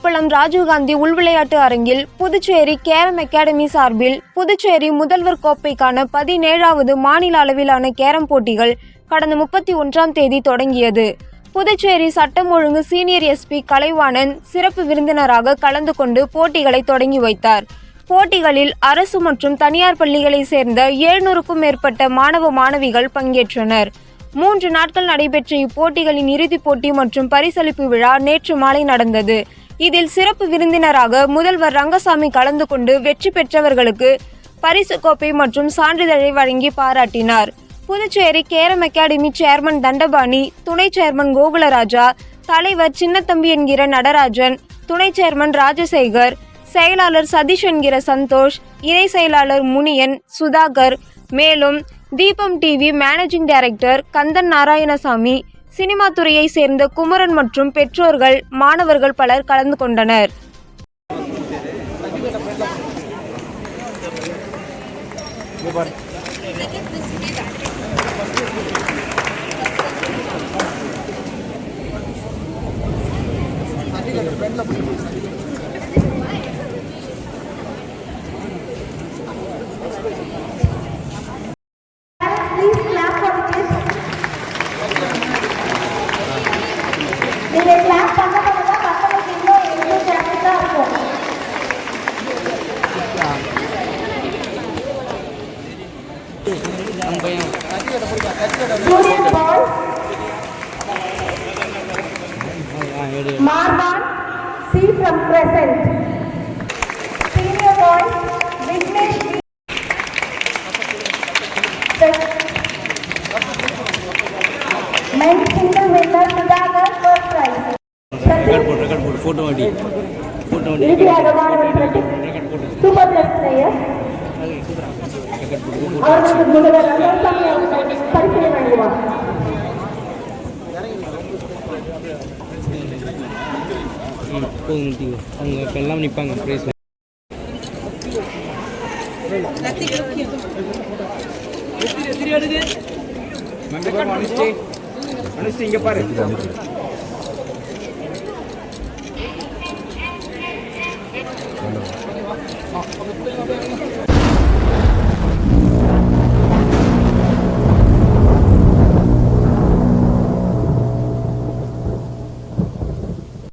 ராஜீவ்காந்தி உள்விளையாட்டு அரங்கில் Puducherry carrom academy சார்பில் புதுச்சேரி முதல்வர் கோப்பைக்கான பதினேழாவது மாநில அளவிலான கேரம் போட்டிகள் கடந்த முப்பத்தி ஒன்றாம் தேதி தொடங்கியது. புதுச்சேரி சட்டம் ஒழுங்கு சீனியர் எஸ்பி கலைவாணன் சிறப்பு விருந்தினராக கலந்து கொண்டு போட்டிகளை தொடங்கி வைத்தார். போட்டிகளில் அரசு மற்றும் தனியார் பள்ளிகளைச் சேர்ந்த எழுநூறுக்கும் மேற்பட்ட மாணவ மாணவிகள் பங்கேற்றனர். மூன்று நாட்கள் நடைபெற்ற இப்போட்டிகளின் இறுதிப் போட்டி மற்றும் பரிசளிப்பு விழா நேற்று மாலை நடந்தது. இதில் சிறப்பு விருந்தினராக முதல்வர் ரங்கசாமி கலந்து கொண்டு வெற்றி பெற்றவர்களுக்கு பரிசு கோப்பை மற்றும் சான்றிதழை வழங்கி பாராட்டினார். Puducherry carrom academy chairman Dandapani துணை சேர்மன் கோகுலராஜா தலைவர் சின்னத்தம்பி என்கிற நடராஜன் துணை சேர்மன் ராஜசேகர் செயலாளர் சதீஷ் என்கிற சந்தோஷ் இணை செயலாளர் முனியன் சுதாகர் மேலும் Deepam TV managing director Kandhan Narayanasamy cinema துறையை சேர்ந்த குமரன் மற்றும் பெற்றோர்கள் மாணவர்கள் பலர் கலந்து கொண்டனர். நீங்க see பண்ண பண்ண from Crescent. ஃபோட்டோ வாடி ஃபோட்டோ பிரதீப் சூப்பர் அவர்களுக்கு முதல்வர் ரங்கசாமி அவர்கள் பரிசீலனை வழங்குவார் போதும் அவங்க இப்போ எல்லாம் நிற்பாங்க ப்ரைஸ் அனுஷ்டி இங்க பாரு.